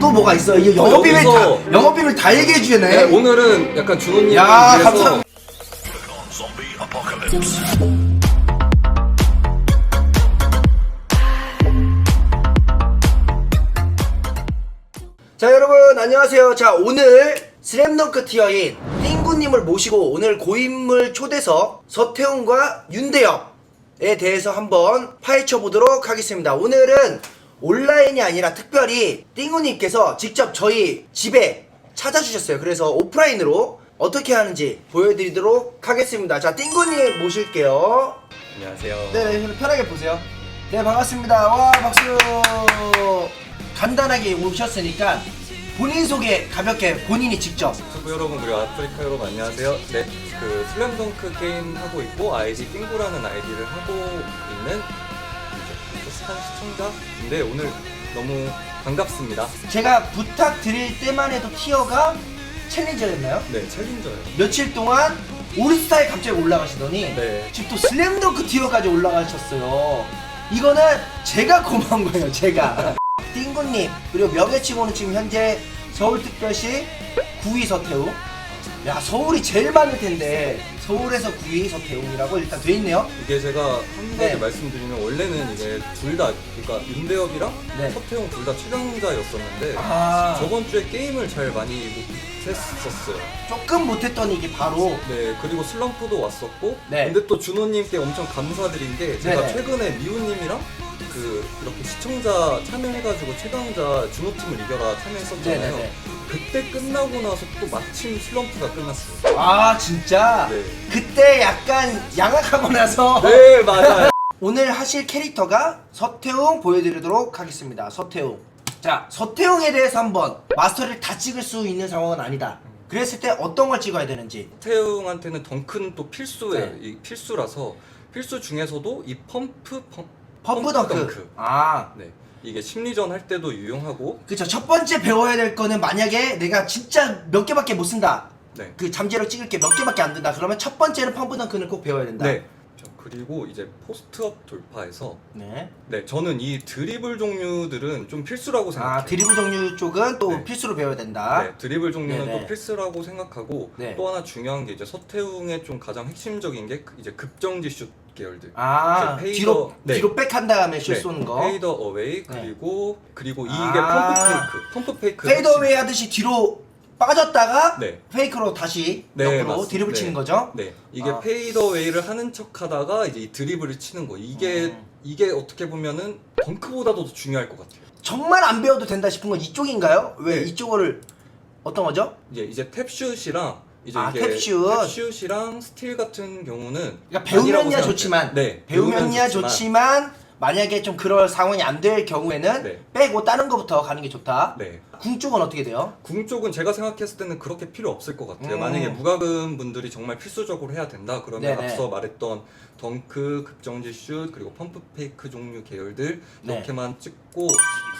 또 뭐가 있어? 이게 영업 비밀 여기서- 다 영업 비밀 다 얘기해 네, 주네. 오늘은 약간 준호님 야, 위해서 감사합니다. 자 여러분 안녕하세요. 자 오늘 슬램덩크 티어인 띵구님을 모시고 오늘 고인물 초대석 서태웅과 윤대엽에 대해서 한번 파헤쳐 보도록 하겠습니다. 오늘은 온라인이 아니라 특별히 띵구님께서 직접 저희 집에 찾아주셨어요. 그래서 오프라인으로 어떻게 하는지 보여드리도록 하겠습니다. 자 띵구님 모실게요. 안녕하세요. 네, 편하게 보세요. 네, 반갑습니다. 와, 박수. 간단하게 오셨으니까 본인 소개 가볍게 본인이 직접. 유튜브 여러분 그리고 아프리카 여러분 안녕하세요. 네, 그 슬램덩크 게임 하고 있고 아이디 띵구라는 아이디를 하고 있는 비슷한 시청자인데 오늘 너무 반갑습니다. 제가 부탁드릴 때만 해도 티어가 챌린저였나요? 네, 챌린저예요. 며칠 동안 올스타에 갑자기 올라가시더니 네. 지금 또 슬램덩크 티어까지 올라가셨어요. 이거는 제가 고마운 거예요, 제가. 띵구님, 그리고 명예치고는 지금 현재 서울특별시 9위 서태웅. 야, 서울이 제일 많을 텐데, 서울에서 9위 서태웅이라고 일단 돼 있네요. 이게 제가 한 가지 네. 말씀드리면 원래는 이게 둘 다 그러니까 윤대엽이랑 네. 서태웅 둘 다 최강자였었는데 아. 저번 주에 게임을 잘 많이 못했었어요. 조금 못했더니 이게 바로. 네 그리고 슬럼프도 왔었고 네. 근데 또 준호님께 엄청 감사드린 게 제가 네네. 최근에 미우님이랑 그 이렇게 시청자 참여해가지고 최강자 준호팀을 이겨라 참여했었잖아요. 네네네. 그때 끝나고 나서 또 마침 슬럼프가 끝났어요. 아, 진짜? 네. 그때 약간 양악하고 나서. 네 맞아요. 오늘 하실 캐릭터가 서태웅 보여드리도록 하겠습니다. 서태웅. 자, 서태웅에 대해서 한번 마스터를 다 찍을 수 있는 상황은 아니다. 그랬을 때 어떤 걸 찍어야 되는지. 태웅한테는 덩크는 또 필수예요. 네. 이 필수라서 필수 중에서도 이 펌프 펌, 펌프 덩크. 아, 네 이게 심리전 할 때도 유용하고 그쵸. 첫 번째 배워야 될 거는 만약에 내가 진짜 몇 개밖에 못 쓴다. 네. 그 잠재력 찍을 게 몇 개밖에 안 된다. 그러면 첫 번째는 펌프 덩크는 꼭 배워야 된다. 네. 자, 그리고 이제 포스트업 돌파에서 네. 네 저는 이 드리블 종류들은 좀 필수라고 생각해요. 아, 드리블 종류 쪽은 또 네. 필수로 배워야 된다. 네, 드리블 종류는 네네. 또 필수라고 생각하고 네. 또 하나 중요한 게 이제 서태웅의 좀 가장 핵심적인 게 그- 이제 급정지 슛 계열들. 아, 페이더- 뒤로, 네. 뒤로 백한 다음에 슛 네, 쏘는 거. 페이더 어웨이 그리고 그리고 이게 아. 펌프 페이크. 펌프 페이크. 페이더웨이 하듯이 뒤로 빠졌다가 네. 페이크로 다시 네, 옆으로 맞습니다. 드리블 네. 치는 거죠. 네, 이게 아. 페이더웨이를 하는 척하다가 이제 이 드리블을 치는 거. 이게 음. 이게 어떻게 보면은 덩크보다도 더 중요할 것 같아요. 정말 안 배워도 된다 싶은 건 이쪽인가요? 왜 네. 이쪽을 어떤 거죠? 이제 이제 탭슛이랑 이제 아, 이게 탭슛. 탭슛이랑 스틸 같은 경우는 그러니까 아니라고 배우면야 생각해요. 좋지만 네, 배우면야 좋지만 좋지만 만약에 좀 그럴 상황이 안 될 경우에는 네. 빼고 다른 거부터 가는 게 좋다. 네. 궁 쪽은 어떻게 돼요? 궁 쪽은 제가 생각했을 때는 그렇게 필요 없을 것 같아요. 음. 만약에 무과금 분들이 정말 필수적으로 해야 된다 그러면 네네. 앞서 말했던 덩크, 급정지 슛 그리고 펌프 페이크 종류 계열들 네. 이렇게만 찍고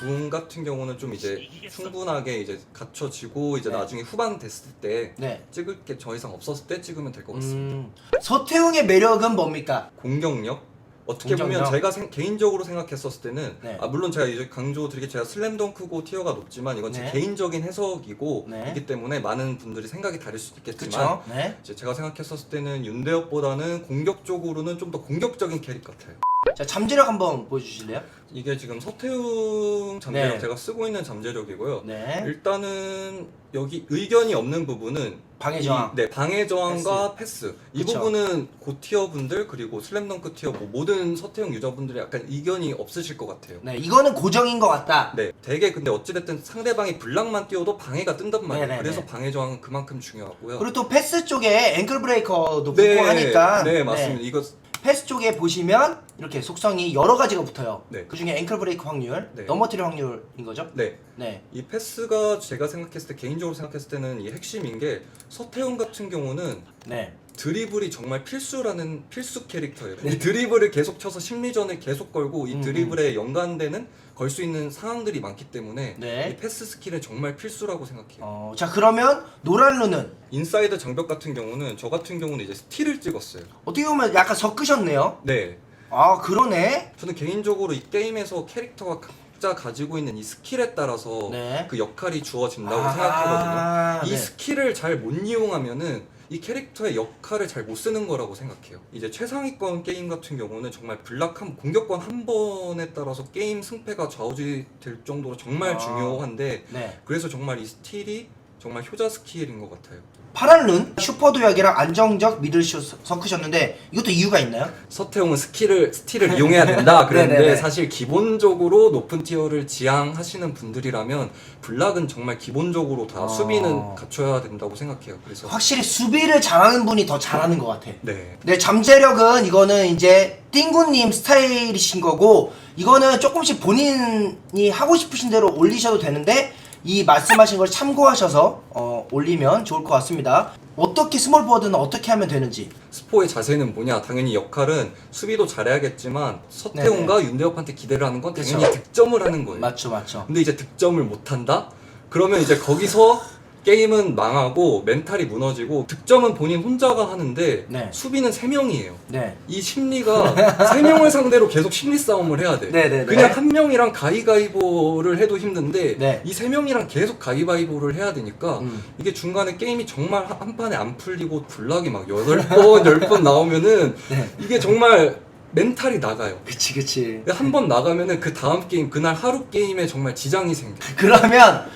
궁 같은 경우는 좀 이제 충분하게 이제 갖춰지고 이제 네. 나중에 후반 됐을 때 네. 찍을 게 더 이상 없었을 때 찍으면 될 것 같습니다. 음, 서태웅의 매력은 뭡니까? 공격력 어떻게 공격력. 보면 제가 생- 개인적으로 생각했었을 때는 네. 아 물론 제가 이제 강조드리게 제가 슬램덩크고 티어가 높지만 이건 제 네. 개인적인 해석이고 네. 이기 때문에 많은 분들이 생각이 다를 수 있겠지만 그쵸? 네. 이제 제가 생각했었을 때는 윤대엽보다는 공격적으로는 좀 더 공격적인 캐릭 같아요. 자 잠재력 한번 보여주실래요? 이게 지금 서태웅 잠재력 네. 제가 쓰고 있는 잠재력이고요. 네. 일단은 여기 의견이 없는 부분은 방해 이- 저항. 네, 방해 저항과 패스. 이 그쵸. 부분은 고티어 분들 그리고 슬램덩크 티어 뭐 모든 서태웅 유저분들이 약간 의견이 없으실 것 같아요. 네, 이거는 고정인 것 같다. 네, 되게 근데 어찌됐든 상대방이 블락만 띄워도 방해가 뜬단 말이에요. 네네네. 그래서 방해 저항은 그만큼 중요하고요. 그리고 또 패스 쪽에 앵클 브레이커도 붙고 네, 하니까 네, 맞습니다. 이거 패스 쪽에 보시면 이렇게 속성이 여러 가지가 붙어요. 네. 그 중에 앵클 브레이크 확률, 네. 넘어뜨릴 확률인 거죠. 네. 네. 이 패스가 제가 생각했을 때 개인적으로 생각했을 때는 이 핵심인 게 서태웅 같은 경우는 네. 드리블이 정말 필수라는 필수 캐릭터예요. 이 드리블을 계속 쳐서 심리전을 계속 걸고 이 음, 드리블에 연관되는 걸 수 있는 상황들이 많기 때문에 네. 이 패스 스킬은 정말 필수라고 생각해요. 어, 자 그러면 노란 루는 인사이드 장벽 같은 경우는 저 같은 경우는 이제 스틸을 찍었어요. 어떻게 보면 약간 섞으셨네요. 네. 아 그러네. 저는 개인적으로 이 게임에서 캐릭터가 가- 각자 가지고 있는 이 스킬에 따라서 네. 그 역할이 주어진다고 아, 생각하거든요. 이 네. 스킬을 잘 못 이용하면은 이 캐릭터의 역할을 잘 못 쓰는 거라고 생각해요. 이제 최상위권 게임 같은 경우는 정말 블락한 공격권 한 번에 따라서 게임 승패가 좌우지될 정도로 정말 아. 중요한데 네. 그래서 정말 이 스틸이 정말 효자 스킬인 것 같아요. 파란 룬 슈퍼 도약이랑 안정적 미들슛 섞으셨는데 이것도 이유가 있나요? 서태웅은 스킬을 스틸을 이용해야 된다 그랬는데 네네네. 사실 기본적으로 높은 티어를 지향하시는 분들이라면 블락은 정말 기본적으로 다 아. 수비는 갖춰야 된다고 생각해요. 그래서 확실히 수비를 잘하는 분이 더 잘하는 것 같아. 네. 네, 잠재력은 이거는 이제 띵구님 스타일이신 거고 이거는 조금씩 본인이 하고 싶으신 대로 올리셔도 되는데 이 말씀하신 걸 참고하셔서 어, 올리면 좋을 것 같습니다. 어떻게 스몰 버드는 어떻게 하면 되는지. 스포의 자세는 뭐냐? 당연히 역할은 수비도 잘해야겠지만 서태웅과 윤대엽한테 기대를 하는 건 당연히 그쵸. 득점을 하는 거예요. 맞죠, 맞죠. 근데 이제 득점을 못 한다? 그러면 이제 거기서 게임은 망하고 멘탈이 무너지고 득점은 본인 혼자가 하는데 네. 수비는 세 명이에요. 네. 이 심리가 세 명을 상대로 계속 심리 싸움을 해야 돼. 네 네 네. 그냥 한 명이랑 가위가위보를 해도 힘든데 네. 이세 명이랑 계속 가위바위보를 해야 되니까 음. 이게 중간에 게임이 정말 한- 한 판에 안 풀리고 블락이 막 여덟 번, 열번 나오면은 네. 이게 정말 멘탈이 나가요. 그치, 그치. 한 번 나가면은 그 다음 게임 그날 하루 게임에 정말 지장이 생겨. 그러면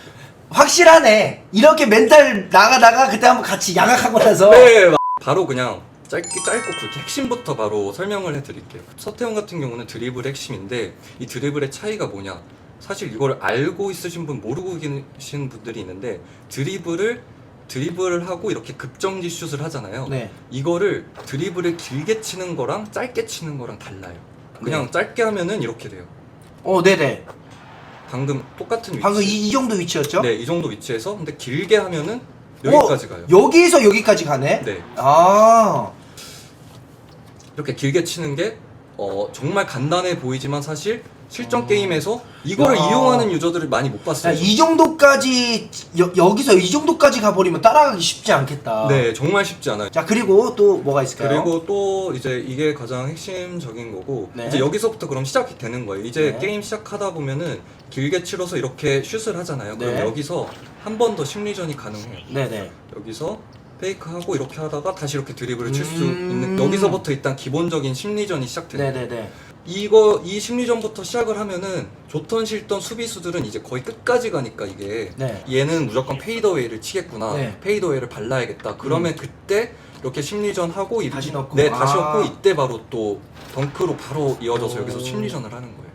확실하네. 이렇게 멘탈 나가다가 그때 한번 같이 양악하고 나서. 네, 막 바로 그냥 짧게 짧고 굵게 핵심부터 바로 설명을 해드릴게요. 서태웅 같은 경우는 드리블 핵심인데 이 드리블의 차이가 뭐냐? 사실 이걸 알고 있으신 분 모르고 계신 분들이 있는데 드리블을 드리블을 하고 이렇게 급정지 슛을 하잖아요. 네. 이거를 드리블을 길게 치는 거랑 짧게 치는 거랑 달라요. 그냥 네. 짧게 하면은 이렇게 돼요. 어, 네네. 방금 똑같은 위치. 방금 이, 이 정도 위치였죠? 네, 이 정도 위치에서 근데 길게 하면은 여기까지 어, 가요. 여기서 여기까지 가네? 네. 아. 이렇게 길게 치는 게 어, 정말 간단해 보이지만 사실 실전 게임에서 이거를 야. 이용하는 유저들을 많이 못 야, 봤어요. 이 정도까지 여, 여기서 이 정도까지 가버리면 따라가기 쉽지 않겠다. 네, 정말 쉽지 않아요. 자 그리고 또 뭐가 있을까요? 그리고 또 이제 이게 가장 핵심적인 거고 네. 이제 여기서부터 그럼 시작이 되는 거예요. 이제 네. 게임 시작하다 보면은 길게 치러서 이렇게 슛을 하잖아요. 그럼 네. 여기서 한 번 더 심리전이 가능해요. 네네. 여기서 페이크하고 이렇게 하다가 다시 이렇게 드리블을 칠 수 음. 있는 여기서부터 일단 기본적인 심리전이 시작돼요. 네네네. 이거 이 심리전부터 시작을 하면은 좋던 싫던 수비수들은 이제 거의 끝까지 가니까 이게 네. 얘는 무조건 페이더웨이를 치겠구나 네. 음. 페이더웨이를 발라야겠다 그러면 그때 이렇게 심리전 하고 이- 다시 넣고. 네 다시 아. 넣고 이때 바로 또 덩크로 바로 이어져서 오. 여기서 심리전을 하는 거예요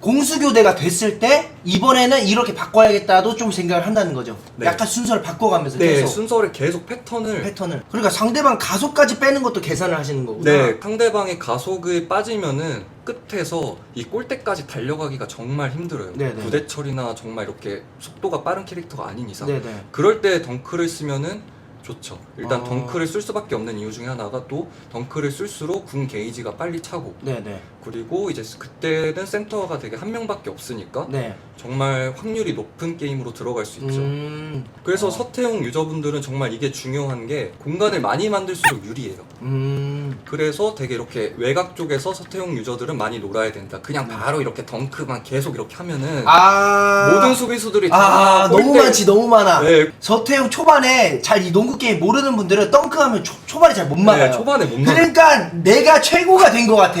공수교대가 됐을 때 이번에는 이렇게 바꿔야겠다도 좀 생각을 한다는 거죠. 네. 약간 순서를 바꿔가면서 네 계속 순서를 계속 패턴을 패턴을. 그러니까 상대방 가속까지 빼는 것도 계산을 하시는 거구나. 네 상대방의 가속에 빠지면은 끝에서 이 골대까지 달려가기가 정말 힘들어요 네 네. 부대철이나 정말 이렇게 속도가 빠른 캐릭터가 아닌 이상 네네. 그럴 때 덩크를 쓰면은 좋죠. 일단 아. 덩크를 쓸 수밖에 없는 이유 중에 하나가 또 덩크를 쓸수록 궁 게이지가 빨리 차고 네네. 그리고 이제 그때는 센터가 되게 한 명밖에 없으니까 네. 정말 확률이 높은 게임으로 들어갈 수 있죠. 음. 그래서 어. 서태웅 유저분들은 정말 이게 중요한 게 공간을 많이 만들수록 유리해요. 음. 그래서 되게 이렇게 외곽 쪽에서 서태웅 유저들은 많이 놀아야 된다. 그냥 음. 바로 이렇게 덩크만 계속 이렇게 하면은 아. 모든 수비수들이 아, 다 너무 골대- 많지, 너무 많아. 네, 서태웅 초반에 잘 이 농구 게임 모르는 분들은 덩크하면 초, 초반에 잘 못 막아요. 네, 초반에 못 막아요. 그러니까 내가 최고가 된 것 같아.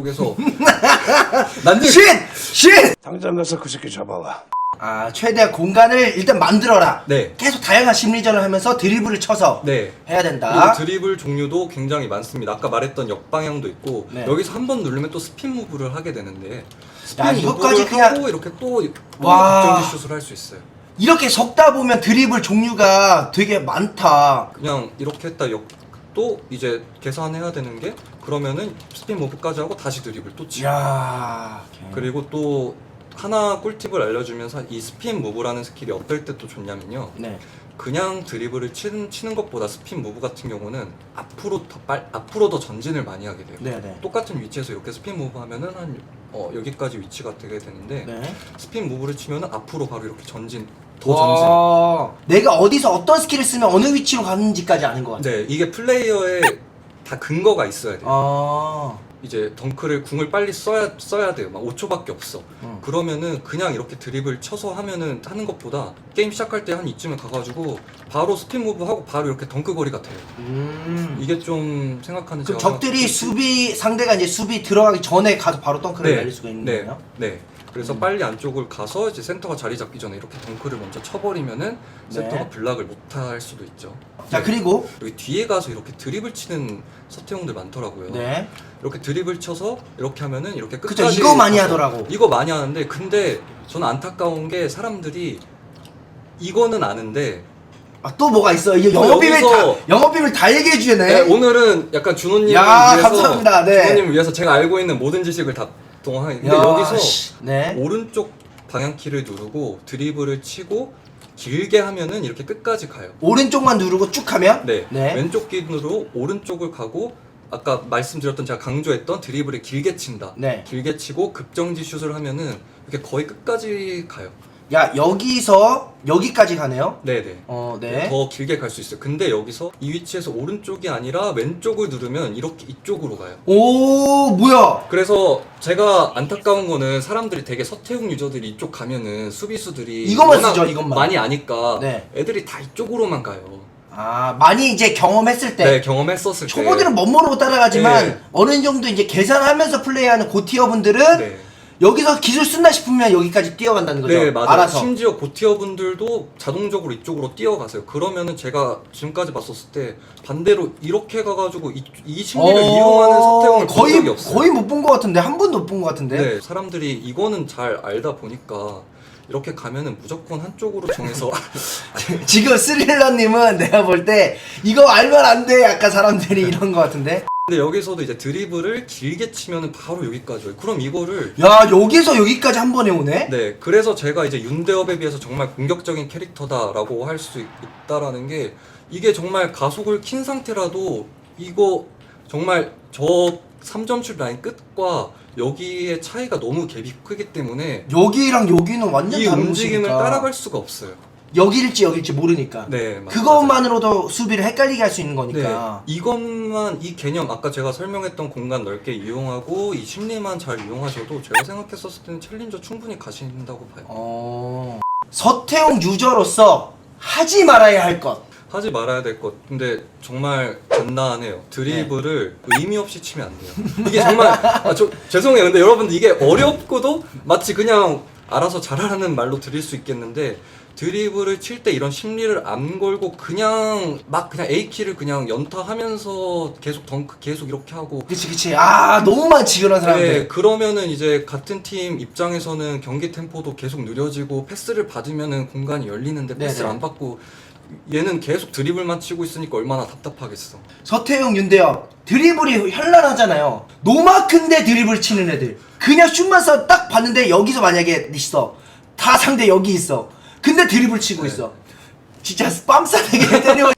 쪽에서 난 쉿! 쉿! 당장 가서 그 새끼 잡아와. 아, 최대한 공간을 일단 만들어라. 네. 계속 다양한 심리전을 하면서 드리블을 쳐서 네. 해야 그리고 된다. 드리블 종류도 굉장히 많습니다. 아까 말했던 역방향도 있고 네. 여기서 한 번 누르면 또 스핀 무브를 하게 되는데 스핀 야, 이것까지 그냥- 하고 이렇게 또, 또 와. 극정지 슛을 할 수 있어요. 이렇게 섞다 보면 드리블 종류가 되게 많다. 그냥 이렇게 했다 역, 또 이제 계산해야 되는 게 그러면은 스핀 무브까지 하고 다시 드리블 또 치고 이야. 그리고 또 하나 꿀팁을 알려주면 서 이 스핀 무브라는 스킬이 어떨 때 또 좋냐면요. 네. 그냥 드리블을 치는, 치는 것보다 스핀 무브 같은 경우는 앞으로 더 빨, 앞으로 더 전진을 많이 하게 돼요. 네 네. 똑같은 위치에서 이렇게 스핀 무브 하면은 한 어, 여기까지 위치가 되게 되는데 네. 스핀 무브를 치면은 앞으로 바로 이렇게 전진 더 전진. 와. 내가 어디서 어떤 스킬을 쓰면 어느 위치로 가는지까지 아는 것 같아. 네 이게 플레이어의 다 근거가 있어야 돼요. 아. 이제 덩크를 궁을 빨리 써야 써야 돼요. 막 5초밖에 없어. 음. 그러면은 그냥 이렇게 드립을 쳐서 하면은 하는 것보다 게임 시작할 때 한 이쯤에 가가지고 바로 스핀 무브 하고 바로 이렇게 덩크 거리가 돼요. 음. 이게 좀 생각하는 그럼 제가 적들이 수비 상대가 이제 수비 들어가기 전에 가서 바로 덩크를 네, 날릴 수가 있는 네, 거예요? 네. 그래서 음. 빨리 안쪽을 가서 이제 센터가 자리 잡기 전에 이렇게 덩크를 먼저 쳐버리면은 센터가 네. 블락을 못할 수도 있죠. 자 네. 그리고 여기 뒤에 가서 이렇게 드립을 치는 서태웅들 많더라고요. 네. 이렇게 드립을 쳐서 이렇게 하면은 이렇게 그쵸, 끝까지 이거 많이 가서 하더라고. 이거 많이 하는데 근데 저는 안타까운 게 사람들이 이거는 아는데 아, 또 뭐가 있어? 이게 또 영업 비밀 다 여기서- 영업 비밀 다 얘기해 주네. 네, 오늘은 약간 준호님을 야, 위해서 감사합니다. 네. 준호님을 위해서 제가 알고 있는 모든 지식을 다 동하게 근데 야, 여기서 씨. 네. 오른쪽 방향 키를 누르고 드리블을 치고 길게 하면은 이렇게 끝까지 가요. 오른쪽만 누르고 쭉 하면 네. 네. 왼쪽 기준으로 오른쪽을 가고 아까 말씀드렸던 제가 강조했던 드리블을 길게 친다. 네. 길게 치고 급정지 슛을 하면은 이렇게 거의 끝까지 가요. 야, 여기서 여기까지 가네요. 네네. 어, 네. 더 길게 갈 수 있어요. 근데 여기서 이 위치에서 오른쪽이 아니라 왼쪽을 누르면 이렇게 이쪽으로 가요. 오, 뭐야? 그래서 제가 안타까운 거는 사람들이 되게 서태웅 유저들이 이쪽 가면은 수비수들이 이것만 워낙 쓰죠, 이것만. 많이 아니까 네. 애들이 다 이쪽으로만 가요. 아, 많이 이제 경험했을 때 네, 경험했었을 때. 초보들은 못 모르고 따라가지만 네. 어느 정도 이제 계산하면서 플레이하는 고티어 분들은 네. 여기서 기술 쓴다 싶으면 여기까지 뛰어간다는 거죠. 네, 맞아요. 알아서. 심지어 고티어 분들도 자동적으로 이쪽으로 뛰어가세요. 그러면은 제가 지금까지 봤었을 때 반대로 이렇게 가가지고 이, 이 심리를 어, 이용하는 본 거의 적이 없어요. 거의 못 본 것 같은데 한 번도 못 본 것 같은데. 네, 사람들이 이거는 잘 알다 보니까 이렇게 가면은 무조건 한쪽으로 정해서 지금 스릴러님은 내가 볼 때 이거 알면 안 돼. 약간 사람들이 이런 것 같은데. 근데 여기서도 이제 드리블을 길게 치면은 바로 여기까지 와요. 그럼 이거를 야 여기서 여기까지 한 번에 오네. 네, 그래서 제가 이제 윤대업에 비해서 정말 공격적인 캐릭터다라고 할 수 있다라는 게 이게 정말 가속을 킨 상태라도 이거 정말 저 3점슛 라인 끝과 여기의 차이가 너무 갭이 크기 때문에 여기랑 여기는 완전 이 다른 움직임을 곳이니까. 따라갈 수가 없어요. 여기일지 여기일지 모르니까. 네, 맞- 그것만으로도 수비를 헷갈리게 할 수 있는 네, 거니까. 이것만 이 개념 아까 제가 설명했던 공간 넓게 이용하고 이 심리만 잘 이용하셔도 제가 생각했었을 때는 챌린저 충분히 가신다고 봐요. 어. 서태웅 유저로서 하지 말아야 할 것. 하지 말아야 될 것. 근데 정말 간단해요. 드리블을 의미 없이 치면 안 돼요. 이게 정말 아, 저 죄송해요. 근데 여러분들 이게 어렵고도 마치 그냥 알아서 잘하라는 말로 드릴 수 있겠는데 드리블을 칠 때 이런 심리를 안 걸고 그냥 막 그냥 A 키를 그냥 연타하면서 계속 덩크 계속 이렇게 하고 그치 그치. 아 너무 많지 그런 사람들. 네, 그러면은 이제 같은 팀 입장에서는 경기 템포도 계속 느려지고 패스를 받으면은 공간이 열리는데 패스를 네네. 안 받고 얘는 계속 드리블만 치고 있으니까 얼마나 답답하겠어. 서태웅, 윤대엽 드리블이 현란하잖아요. 노마크인데 드리블 치는 애들. 그냥 슛만 써 딱 봤는데 여기서 만약에 있어. 다 상대 여기 있어. 근데 드리블 치고 네. 있어. 진짜 빰싸대게 때려.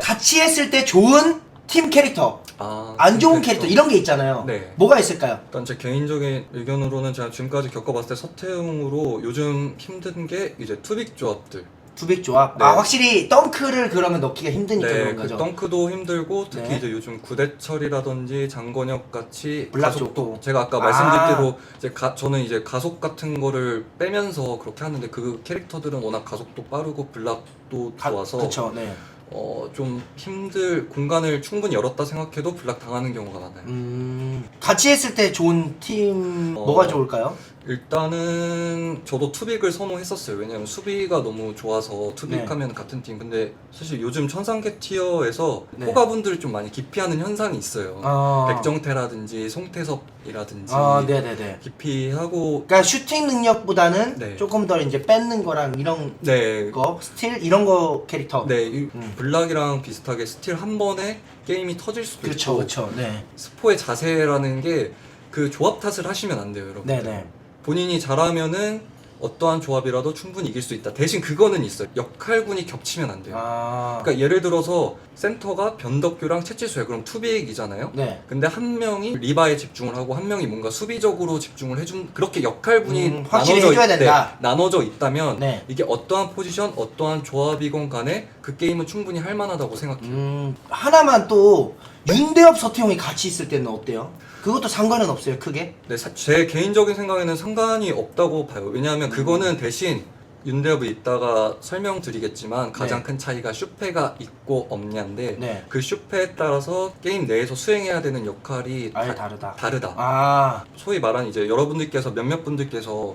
같이 했을 때 좋은 팀 캐릭터, 아, 안 좋은. 캐릭터 이런 게 있잖아요. 네. 뭐가 있을까요? 일단 제 개인적인 의견으로는 제가 지금까지 겪어봤을 때 서태웅으로 요즘 힘든 게 이제 투빅 조합들. 두백 조합. 네. 아 확실히 덩크를 그러면 넣기가 힘드니까 네, 그런 그 거죠. 덩크도 힘들고 특히 네. 이제 요즘 구대철이라든지 장건혁 같이 블락 가속도 좋고. 제가 아까 아. 말씀드린 대로 이제 가, 저는 이제 가속 같은 거를 빼면서 그렇게 하는데 그 캐릭터들은 워낙 가속도 빠르고 블락도 가- 좋아서 그쵸, 네. 어, 좀 힘들 공간을 충분히 열었다 생각해도 블락 당하는 경우가 많아요. 음, 같이 했을 때 좋은 팀 어. 뭐가 좋을까요? 일단은 저도 투빅을 선호했었어요. 왜냐면 수비가 너무 좋아서 투빅하면 같은 팀. 근데 사실 요즘 천상계 티어에서 네. 호가분들을 좀 많이 기피하는 현상이 있어요. 아. 백정태라든지 송태섭이라든지 아, 네네네. 기피하고 그러니까 슈팅 능력보다는 네. 조금 더 이제 뺏는 거랑 이런 네. 거, 스틸 이런 거 캐릭터. 네, 이 음. 블락이랑 비슷하게 스틸 한 번에 게임이 터질 수도 그렇죠, 있고 그렇죠. 네, 스포의 자세라는 게 그 조합 탓을 하시면 안 돼요, 여러분. 네네. 본인이 잘하면은 어떠한 조합이라도 충분히 이길 수 있다. 대신 그거는 있어요. 역할군이 겹치면 안 돼요. 아, 그러니까 예를 들어서 센터가 변덕규랑 채치수야. 그럼 투비익이잖아요. 네. 근데 한 명이 리바에 집중을 하고 한 명이 뭔가 수비적으로 집중을 해준 그렇게 역할분이 음, 확실히 나눠져 해줘야 있- 된다. 네, 나눠져 있다면 네. 이게 어떠한 포지션, 어떠한 조합이건 간에 그 게임은 충분히 할 만하다고 생각해요. 음, 하나만 또 윤대엽 서태웅이 같이 있을 때는 어때요? 그것도 상관은 없어요 크게? 네, 사- 제 개인적인 생각에는 상관이 없다고 봐요. 왜냐하면 그거는 대신 윤대엽이 이따가 설명드리겠지만 가장 네. 큰 차이가 슈페가 있고 없냐인데 네. 그 슈페에 따라서 게임 내에서 수행해야 되는 역할이 아예 다, 다르다 다르다. 아 소위 말하는 이제 여러분들께서 몇몇 분들께서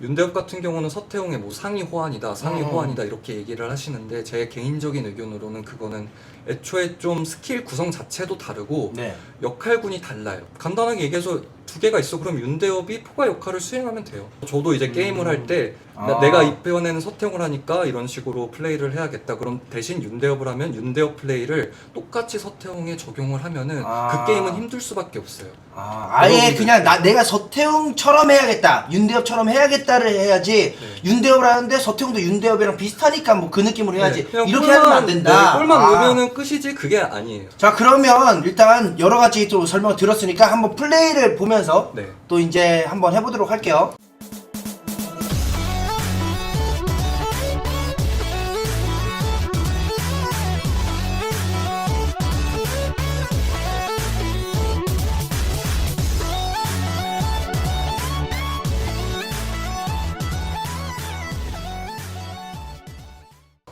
윤대엽 같은 경우는 서태웅의 뭐 상위 호환이다, 상위 음. 호환이다 이렇게 얘기를 하시는데 제 개인적인 의견으로는 그거는 애초에 좀 스킬 구성 자체도 다르고 네. 역할군이 달라요. 간단하게 얘기해서 두 개가 있어. 그럼 윤대엽이 포가 역할을 수행하면 돼요. 저도 이제 게임을 할 때 아. 내가 이번에는 서태웅을 하니까 이런 식으로 플레이를 해야겠다. 그럼 대신 윤대엽을 하면 윤대엽 플레이를 똑같이 서태웅에 적용을 하면은 아. 그 게임은 힘들 수밖에 없어요. 아, 여러분들- 그냥 나 내가 서태웅처럼 해야겠다 윤대엽처럼 해야겠다를 해야지 네. 윤대엽을 하는데 서태웅도 윤대엽이랑 비슷하니까 뭐 그 느낌으로 해야지 네, 그냥 이렇게 골만- 하면 안 된다 네, 골만 아. 넣으면은 끝이지 그게 아니에요. 자 그러면 일단 여러 가지 또 설명을 들었으니까 한번 플레이를 보면서 네. 또 이제 한번 해보도록 할게요